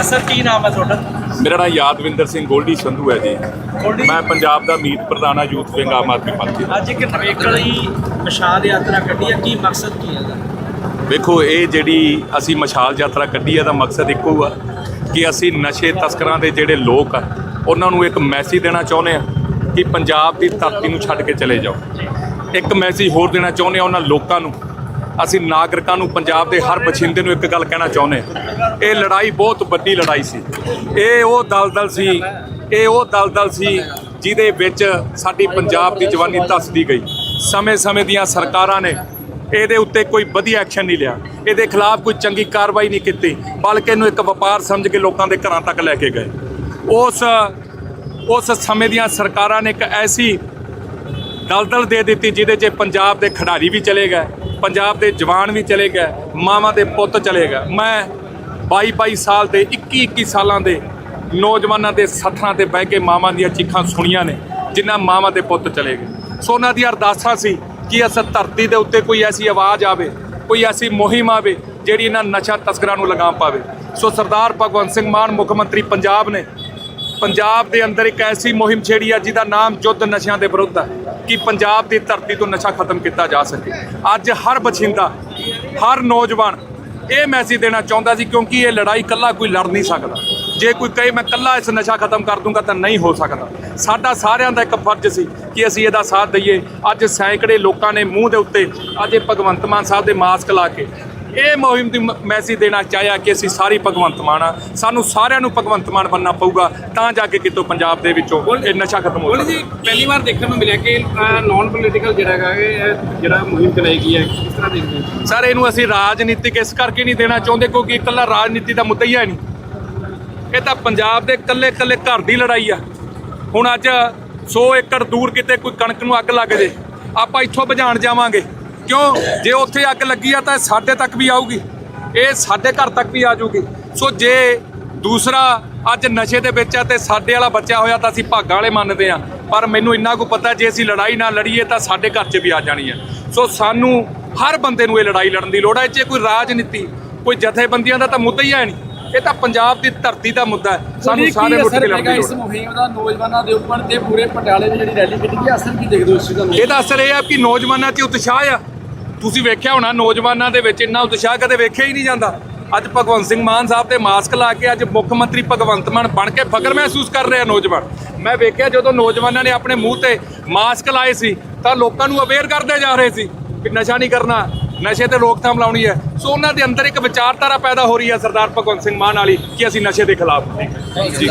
ਅਸਰ ਕੀ ਨਾਮ ਹੈ ਤੁਹਾਡਾ? ਮੇਰਾ ਨਾਮ ਯਾਦਵਿੰਦਰ ਸਿੰਘ ਗੋਲਡੀ ਸੰਧੂ ਹੈ ਜੀ। ਮੈਂ ਪੰਜਾਬ ਦਾ ਮੀਤ ਪ੍ਰਧਾਨਾ youth wing Aam Aadmi party ਦਾ। ਅੱਜ ਇੱਕ ਨਵੇਕਲੀ ਮਸ਼ਾਲ ਯਾਤਰਾ ਕੱਢੀ ਹੈ। ਕੀ ਮਕਸਦ ਕੀ ਹੈ ਇਹਦਾ? ਵੇਖੋ ਇਹ ਜਿਹੜੀ ਅਸੀਂ ਮਸ਼ਾਲ ਯਾਤਰਾ ਕੱਢੀ ਹੈ ਦਾ ਮਕਸਦ ਇੱਕੋ ਆ ਕਿ ਅਸੀਂ ਨਸ਼ੇ ਤਸਕਰਾਂ ਦੇ ਜਿਹੜੇ ਲੋਕ ਆ ਉਹਨਾਂ ਨੂੰ ਇੱਕ ਮੈਸੇਜ ਦੇਣਾ ਚਾਹੁੰਦੇ ਆ ਕਿ ਪੰਜਾਬ ਦੀ ਧਰਤੀ ਨੂੰ ਛੱਡ ਕੇ ਚਲੇ ਜਾਓ। ਇੱਕ ਮੈਸੇਜ ਹੋਰ ਦੇਣਾ ਚਾਹੁੰਦੇ ਆ ਉਹਨਾਂ ਲੋਕਾਂ ਨੂੰ ਅਸੀਂ ਨਾਗਰਿਕਾਂ ਨੂੰ ਪੰਜਾਬ ਦੇ ਹਰ ਬਛਿੰਦੇ ਨੂੰ ਇੱਕ ਗੱਲ ਕਹਿਣਾ ਚਾਹੁੰਦੇ ਹਾਂ। ਇਹ ਲੜਾਈ ਬਹੁਤ ਵੱਡੀ ਲੜਾਈ ਸੀ। ਇਹ ਉਹ ਦਲਦਲ ਸੀ, ਇਹ ਉਹ ਦਲਦਲ ਸੀ ਜਿਹਦੇ ਵਿੱਚ ਸਾਡੀ ਪੰਜਾਬ ਦੀ ਜਵਾਨੀ ਧੱਸਦੀ ਗਈ। ਸਮੇਂ-ਸਮੇਂ ਦੀਆਂ ਸਰਕਾਰਾਂ ਨੇ ਇਹਦੇ ਉੱਤੇ ਕੋਈ ਵਧੀਆ ਐਕਸ਼ਨ ਨਹੀਂ ਲਿਆ। ਇਹਦੇ ਖਿਲਾਫ ਕੋਈ ਚੰਗੀ ਕਾਰਵਾਈ ਨਹੀਂ ਕੀਤੀ, ਬਲਕਿ ਇਹਨੂੰ ਇੱਕ ਵਪਾਰ ਸਮਝ ਕੇ ਲੋਕਾਂ ਦੇ ਘਰਾਂ ਤੱਕ ਲੈ ਕੇ ਗਏ। ਉਸ ਉਸ ਸਮੇਂ ਦੀਆਂ ਸਰਕਾਰਾਂ ਨੇ ਇੱਕ ਐਸੀ ਦਲਦਲ ਦੇ ਦਿੱਤੀ ਜਿਹਦੇ 'ਚ ਪੰਜਾਬ ਦੇ ਖਿਡਾਰੀ ਵੀ ਚਲੇ ਗਏ। ਪੰਜਾਬ ਦੇ ਜਵਾਨ ਵੀ ਚਲੇ ਗਏ, ਮਾਵਾਂ ਦੇ ਪੁੱਤ ਚਲੇ ਗਏ। ਮੈਂ 22 22 ਸਾਲ ਦੇ 21 21 ਸਾਲਾਂ ਦੇ ਨੌਜਵਾਨਾਂ ਦੇ ਸੱਥਾਂ ਤੇ ਬਹਿ ਕੇ ਮਾਵਾਂ ਦੀਆਂ ਚੀਖਾਂ ਸੁਣੀਆਂ ਨੇ, ਜਿਨ੍ਹਾਂ ਮਾਵਾਂ ਦੇ ਪੁੱਤ ਚਲੇ ਗਏ। ਸੋ ਉਹਨਾਂ ਦੀਆਂ ਅਰਦਾਸਾਂ ਸੀ ਕਿ ਇਸ ਧਰਤੀ ਦੇ ਉੱਤੇ ਕੋਈ ਐਸੀ ਆਵਾਜ਼ ਆਵੇ, ਕੋਈ ਐਸੀ ਮੁਹਿੰਮ ਆਵੇ, ਜਿਹੜੀ ਇਹਨਾਂ ਨਸ਼ਾ ਤਸਕਰਾਂ ਨੂੰ ਲਗਾਮ ਪਾਵੇ। ਸੋ ਸਰਦਾਰ ਭਗਵੰਤ ਸਿੰਘ ਮਾਨ, ਮੁੱਖ ਮੰਤਰੀ ਪੰਜਾਬ ਨੇ, ਪੰਜਾਬ ਦੇ ਅੰਦਰ ਇੱਕ ਐਸੀ ਮੁਹਿੰਮ ਛੇੜੀ ਆ ਜਿਹਦਾ ਨਾਮ ਜੁੱਧ ਨਸ਼ਿਆਂ ਦੇ ਵਿਰੁੱਧ ਹੈ ਕਿ ਪੰਜਾਬ ਦੀ ਧਰਤੀ ਤੋਂ ਨਸ਼ਾ ਖਤਮ ਕੀਤਾ ਜਾ ਸਕੇ। ਅੱਜ ਹਰ ਬਛਿੰਦਾ ਹਰ ਨੌਜਵਾਨ ਇਹ ਮੈਸੇਜ ਦੇਣਾ ਚਾਹੁੰਦਾ ਸੀ ਕਿਉਂਕਿ ਇਹ ਲੜਾਈ ਇਕੱਲਾ ਕੋਈ ਲੜ ਨਹੀਂ ਸਕਦਾ। ਜੇ ਕੋਈ ਕਹੇ ਮੈਂ ਇਕੱਲਾ ਇਸ ਨਸ਼ਾ ਖਤਮ ਕਰ ਦੂੰਗਾ ਤਾਂ ਨਹੀਂ ਹੋ ਸਕਦਾ। ਸਾਡਾ ਸਾਰਿਆਂ ਦਾ ਇੱਕ ਫਰਜ਼ ਸੀ ਕਿ ਅਸੀਂ ਇਹਦਾ ਸਾਥ ਦਈਏ। ਅੱਜ ਸੈਂਕੜੇ ਲੋਕਾਂ ਨੇ ਮੂੰਹ ਦੇ ਉੱਤੇ ਅੱਜ ਭਗਵੰਤ ਮਾਨ ਸਾਹਿਬ ਦੇ ਮਾਸਕ ਲਾ ਕੇ ਇਹ ਮੁਹਿੰਮ ਦੀ ਮੈਸੇਜ ਦੇਣਾ ਚਾਹਿਆ ਕਿ ਅਸੀਂ ਸਾਰੀ ਭਗਵੰਤ ਮਾਨ ਆ। ਸਾਨੂੰ ਸਾਰਿਆਂ ਨੂੰ ਭਗਵੰਤ ਮਾਨ ਬਣਨਾ ਪਊਗਾ ਤਾਂ ਜਾ ਕੇ ਕਿਤੋਂ ਪੰਜਾਬ ਦੇ ਵਿੱਚੋਂ ਇਹ ਨਸ਼ਾ ਖਤਮ ਹੋ ਜੀ ਪਹਿਲੀ ਵਾਰ ਦੇਖਣ ਨੂੰ ਮਿਲਿਆ ਕਿ ਨਾਨ ਪੋਲੀਟੀਕਲ ਜਿਹੜਾ ਹੈਗਾ ਇਹ ਜਿਹੜਾ ਮੁਹਿੰਮ ਚਲਾਈ ਗਈ ਹੈ ਕਿਸ ਤਰ੍ਹਾਂ ਦੇਖਦੇ ਸਰ ਇਹਨੂੰ ਅਸੀਂ ਰਾਜਨੀਤਿਕ ਇਸ ਕਰਕੇ ਨਹੀਂ ਦੇਣਾ ਚਾਹੁੰਦੇ ਕਿਉਂਕਿ ਇਕੱਲਾ ਰਾਜਨੀਤੀ ਦਾ ਮੁੱਦਾ ਹੀ ਹੈ ਨਹੀਂ। ਇਹ ਤਾਂ ਪੰਜਾਬ ਦੇ ਇਕੱਲੇ ਇਕੱਲੇ ਘਰ ਦੀ ਲੜਾਈ ਆ। ਹੁਣ ਅੱਜ 100 ਏਕੜ ਦੂਰ ਕਿਤੇ ਕੋਈ ਕਣਕ ਨੂੰ ਅੱਗ ਲੱਗ ਜੇ ਆਪਾਂ ਇੱਥੋਂ ਬੁਝਾਉਣ ਜਾਵਾਂਗੇ। ਕਿਉਂ? ਜੇ ਉੱਥੇ ਅੱਗ ਲੱਗੀ ਆ ਤਾਂ ਸਾਡੇ ਤੱਕ ਵੀ ਆਊਗੀ। ਇਹ ਸਾਡੇ ਘਰ ਤੱਕ ਵੀ ਆ ਜਾਊਗੀ। ਸੋ ਜੇ ਦੂਸਰਾ ਅੱਜ ਨਸ਼ੇ ਦੇ ਵਿੱਚ ਆ ਤੇ ਸਾਡੇ ਵਾਲਾ ਬੱਚਾ ਹੋਇਆ ਤਾਂ ਅਸੀਂ ਭਾਗਾਂ ਵਾਲੇ ਮੰਨਦੇ ਆ। ਪਰ ਮੈਨੂੰ ਇੰਨਾ ਕੁ ਪਤਾ ਜੇ ਅਸੀਂ ਲੜਾਈ ਨਾ ਲੜੀਏ ਤਾਂ ਸਾਡੇ ਘਰ 'ਚ ਵੀ ਆ ਜਾਣੀ ਹੈ ਸੋ ਸਾਨੂੰ ਹਰ ਬੰਦੇ ਨੂੰ ਇਹ ਲੜਾਈ ਲੜਨ ਦੀ ਲੋੜ ਹੈ 'ਚ ਕੋਈ ਰਾਜਨੀਤੀ ਕੋਈ ਜਥੇਬੰਦੀਆਂ ਦਾ ਤਾਂ ਮੁੱਦਾ ਹੀ ਹੈ ਨਹੀਂ। ਇਹ ਤਾਂ ਪੰਜਾਬ ਦੀ ਧਰਤੀ ਦਾ ਮੁੱਦਾ ਹੈ। ਸਾਨੂੰ ਸਾਰੇ ਕੇ ਲੜਨ ਦੀ ਇਸ ਲੋੜ ਹੈ ਮੁਹਿੰਮ ਦਾ ਨੌਜਵਾਨਾਂ ਦੇ ਉੱਪਰ ਤੇ ਪੂਰੇ ਪਟਿਆਲੇ ਦੀ ਜਿਹੜੀ ਰੈਲੀ ਕੱਢੀ ਗਈ ਅਸਰ ਕੀ ਦੇਖਦੇ ਹੋ ਇਸ ਚੀਜ਼ ਦਾ? ਇਹਦਾ ਅਸਰ ਇਹ ਆ ਕਿ ਨੌਜਵਾਨਾਂ 'ਚ ਉਤਸ਼ਾਹ ਆ। ਤੁਸੀਂ ਵੇਖਿਆ ਹੋਣਾ, ਨੌਜਵਾਨਾਂ ਦੇ ਵਿੱਚ ਇੰਨਾ ਉਤਸ਼ਾਹ ਕਦੇ ਵੇਖਿਆ ਹੀ ਨਹੀਂ ਜਾਂਦਾ। ਅੱਜ ਭਗਵੰਤ ਸਿੰਘ ਮਾਨ ਸਾਹਿਬ ਤੇ ਮਾਸਕ ਲਾ ਕੇ ਅੱਜ ਮੁੱਖ ਮੰਤਰੀ ਭਗਵੰਤ ਮਾਨ ਬਣ ਕੇ ਫਖਰ ਮਹਿਸੂਸ ਕਰ ਰਿਹਾ ਨੌਜਵਾਨ। ਮੈਂ ਵੇਖਿਆ ਜਦੋਂ ਨੌਜਵਾਨਾਂ ਨੇ ਆਪਣੇ ਮੂੰਹ ਤੇ ਮਾਸਕ ਲਾਏ ਸੀ, ਤਾਂ ਲੋਕਾਂ ਨੂੰ ਅਵੇਅਰ ਕਰਦੇ ਜਾ ਰਹੇ ਸੀ ਕਿ ਨਸ਼ਾ ਨਹੀਂ ਕਰਨਾ, ਨਸ਼ੇ ਤੇ ਰੋਕਥਾਮ ਲਾਉਣੀ ਹੈ। ਸੋ ਉਹਨਾਂ ਦੇ ਅੰਦਰ ਇੱਕ ਵਿਚਾਰਧਾਰਾ ਪੈਦਾ ਹੋ ਰਹੀ ਹੈ ਸਰਦਾਰ ਭਗਵੰਤ ਸਿੰਘ ਮਾਨ ਵਾਲੀ ਕਿ ਅਸੀਂ ਨਸ਼ੇ ਦੇ ਖਿਲਾਫ ਜੀ।